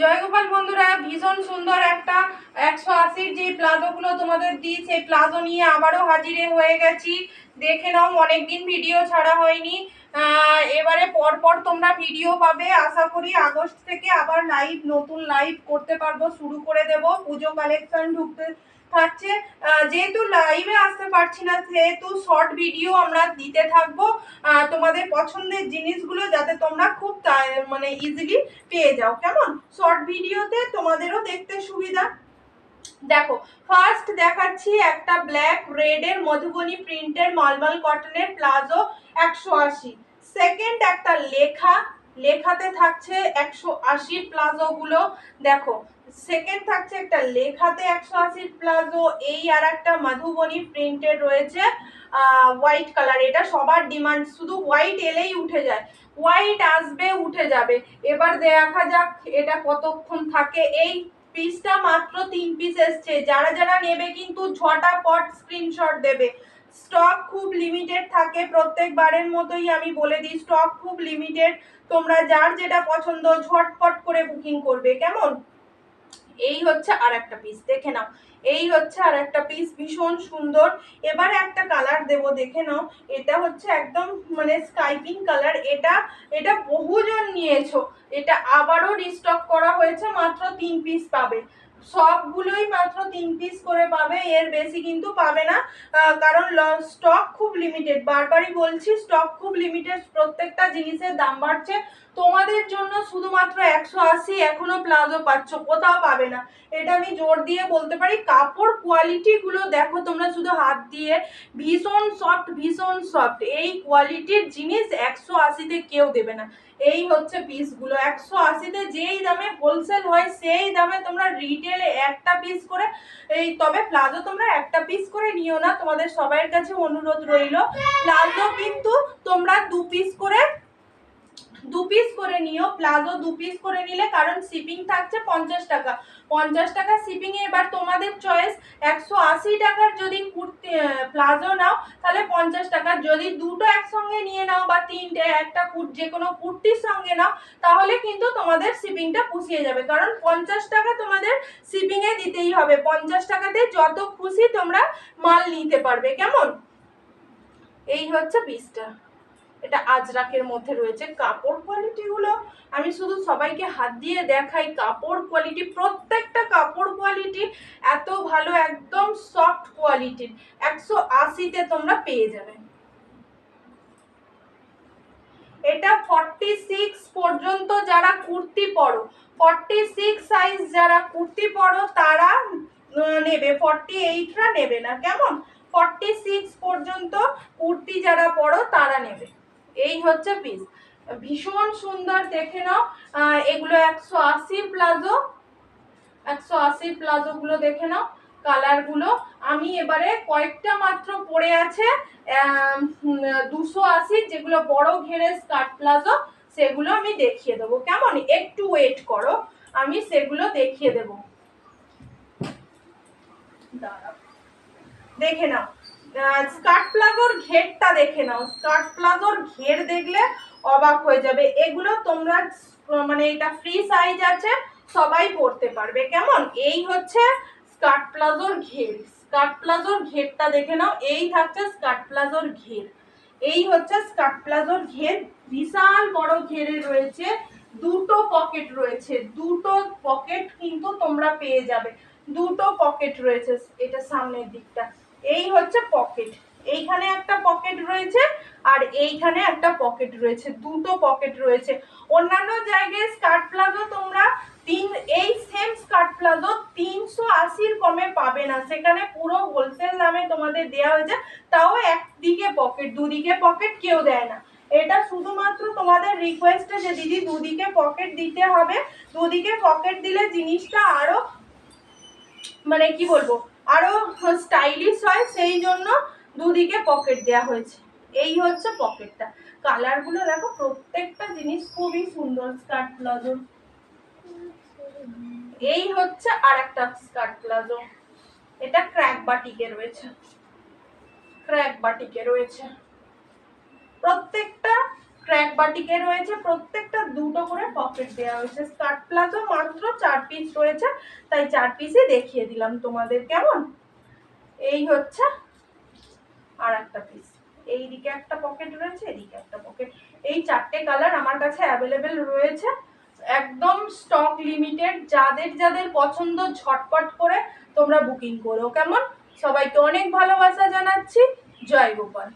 জয়গোপাল বন্ধুরা, ভীষণ সুন্দর একটা একশো আশির যে প্লাজোগুলো তোমাদের দিই সেই প্লাজো নিয়ে আবারও হাজিরে হয়ে গেছি। দেখে নাও, অনেকদিন ভিডিও ছাড়া হয়নি। এবারে পরপর তোমরা ভিডিও পাবে। আশা করি আগস্ট থেকে আবার লাইভ নতুন লাইভ করতে পারব, শুরু করে দেব। পুজো কালেকশন ঢুকতে থাকছে। যেহেতু লাইভে আসতে পারছি না, সেহেতু শর্ট ভিডিও আমরা দিতে থাকব। তোমাদের পছন্দের জিনিসগুলো যাতে তোমরা খুব মানে ইজিলি পেয়ে যাও। কেমন? শর্ট ভিডিওতে তোমাদেরও দেখতে সুবিধা। দেখো ফার্স্ট দেখাচ্ছি একটা ব্ল্যাক রেডের মধুবনী প্রিন্টের মালমাল কটনের প্লাজো একশো আশি। সেকেন্ড একটা লেখা, লেখাতে থাকছে একশো আশির প্লাজোগুলো। দেখো সেকেন্ড থাকছে একটা লেখাতে একশো আশির প্লাজো, এই আর একটা মধুবনী প্রিন্টেড রয়েছে হোয়াইট কালার এটা সবার ডিমান্ড শুধু হোয়াইট এলেই উঠে যায়। হোয়াইট আসবে, উঠে যাবে। এবার দেখা যাক এটা কতক্ষণ থাকে। এই পিসটা মাত্র তিন পিস এসছে। যারা যারা নেবে কিন্তু ছটা পট স্ক্রিনশট দেবে। স্টক খুব লিমিটেড থাকে, প্রত্যেকবারের মতোই আমি বলে দিই স্টক খুব লিমিটেড তোমরা যার যেটা পছন্দ, ঝটপট করে বুকিং করবে। কেমন? এই হচ্ছে আর একটা পিস দেখে নাও। এই হচ্ছে আর একটা পিস ভীষণ সুন্দর। এবারে একটা কালার দেব, দেখে নাও। এটা হচ্ছে একদম মানে স্কাইপিং কালার এটা এটা বহুজন নিয়েছো। এটা আবারও রিস্টক করা হয়েছে, মাত্র তিন পিস পাবে। সবগুলোই মাত্র তিন পিস করে পাবে, এর বেশি কিন্তু পাবে না। কারণ স্টক খুব লিমিটেড বারবারই বলছি স্টক খুব লিমিটেড প্রত্যেকটা জিনিসের দাম বাড়ছে। তোমাদের জন্য শুধুমাত্র একশো আশি এখনও প্লাজো পাচ্ছ, কোথাও পাবে না। এটা আমি জোর দিয়ে বলতে পারি, কাপড় কোয়ালিটিগুলো দেখো তোমরা, শুধু হাত দিয়ে। ভীষণ সফট ভীষণ সফট এই কোয়ালিটির জিনিস একশো আশিতে কেউ দেবে না। এই হচ্ছে পিসগুলো একশো আশিতে যেই দামে হোলসেল হয়, সেই দামে তোমরা রিটেলে একটা পিস করে, এই তবে প্লাজো তোমরা একটা পিস করে নিও না। তোমাদের সবাইয়ের কাছে অনুরোধ রইল। প্লাজো কিন্তু তোমরা দু পিস করে করে নিও প্লাজো দু পিস করে নিলে কারণ শিপিং থাকছে পঞ্চাশ টাকা। পঞ্চাশ টাকা শিপিং এ এবার তোমাদের চয়েস একশো আশি টাকার যদি কুর্তি প্লাজো নাও, তাহলে পঞ্চাশ টাকা। যদি দুটো একসঙ্গে নিয়ে নাও বা তিনটে, একটা কুর, যে কোনো কুর্তির সঙ্গে নাও, তাহলে কিন্তু তোমাদের শিপিংটা পুষিয়ে যাবে। কারণ পঞ্চাশ টাকা তোমাদের শিপিং এ দিতেই হবে। পঞ্চাশ টাকাতে যত খুশি তোমরা মাল নিতে পারবে। কেমন? এই হচ্ছে পিসটা এটা আজরাকের মধ্যে রয়েছে। কাপড় কোয়ালিটিগুলো আমি শুধু সবাইকে হাত দিয়ে দেখাই, কাপড় কোয়ালিটি প্রত্যেকটা কাপড় কোয়ালিটি এত ভালো, একদম সফট কোয়ালিটির একশো আশিতে তোমরা পেয়ে যাবে। এটা ফর্টি সিক্স পর্যন্ত যারা কুর্তি পরো ফর্টি সিক্স সাইজ যারা কুর্তি পরো, তারা নেবে। ফর্টি এইটরা নেবে না। কেমন? ফর্টি সিক্স পর্যন্ত কুর্তি যারা পরো, তারা নেবে। এই হচ্ছে পিস। ভীষণ সুন্দর, দেখে নাও। এগুলো একশো আশি প্লাজো। একশো আশি প্লাজোগুলো দেখে নাও, কালারগুলো। আমি এবারে কয়েকটা মাত্র পড়ে আছে। দুশো আশি, যেগুলো বড় ঘেরে স্কার্ট প্লাজো, সেগুলো আমি দেখিয়ে দেবো। কেমন? একটু ওয়েট করো, আমি সেগুলো দেখিয়ে দেবো। দেখে নাও। স্কার্ট প্লাজোর ঘেরটা দেখে নাও। স্কার্ট প্লাজোর ঘের দেখলে অবাক হয়ে যাবে। এগুলো তোমরা মানে এটা ফ্রি সাইজ আছে, সবাই পরতে পারবে। কেমন? এই হচ্ছে স্কার্ট প্লাজোর ঘের। স্কার্ট প্লাজোর ঘেরটা দেখে নাও। এই থাকছে স্কার্ট প্লাজোর ঘের। এই হচ্ছে স্কার্ট প্লাজোর ঘের। বিশাল বড় ঘেরে রয়েছে। দুটো পকেট রয়েছে। দুটো পকেট কিন্তু তোমরা পেয়ে যাবে। দুটো পকেট রয়েছে। এটা সামনের দিকটা। এই হচ্ছে পকেট এইখানে একটা পকেট রয়েছে আর এইখানে একটা পকেট রয়েছে। দুটো পকেট রয়েছে। অন্যান্য জায়গায় স্কার্ট প্লাজো তোমরা তিন, এই সেম স্কার্ট প্লাজো তিনশো আশির কমে পাবে না। সেখানে পুরো হোলসেল দামে তোমাদের দেওয়া হয়েছে। তাও একদিকে পকেট দুদিকে পকেট কেউ দেয় না। এটা শুধুমাত্র তোমাদের রিকোয়েস্টে যে দিদি দুদিকে পকেট দিতে হবে। দুদিকে পকেট দিলে জিনিসটা আরও মানে কি বলব? আরও স্টাইলিশ হয়, সেই জন্য দুদিকে পকেট দেওয়া হয়েছে। এই হচ্ছে পকেটটা কালারগুলো দেখো, প্রত্যেকটা জিনিস খুবই সুন্দর স্কার্ট প্লাজো এই হচ্ছে আর একটা স্কার্ট প্লাজো এটা ক্র্যাক বাটিকে রয়েছে। ক্র্যাক বাটিকে রয়েছে। ক্র্যাক বাটিকে রয়েছে, প্রত্যেকটা দুটো করে পকেট দেওয়া হয়েছে। স্কার্ট প্লাজো মাত্র চার পিস রয়েছে, তাই চার পিসই দেখিয়ে দিলাম তোমাদের কেমন? এই হচ্ছে আর একটা পিস এইদিকে একটা পকেট রয়েছে, এদিকে একটা পকেট এই চারটে কালার আমার কাছে অ্যাভেলেবেল রয়েছে। একদম স্টক লিমিটেড যাদের যাদের পছন্দ ঝটপট করে তোমরা বুকিং করো, কেমন? সবাইকে অনেক ভালোবাসা জানাচ্ছি। জয় গোপাল।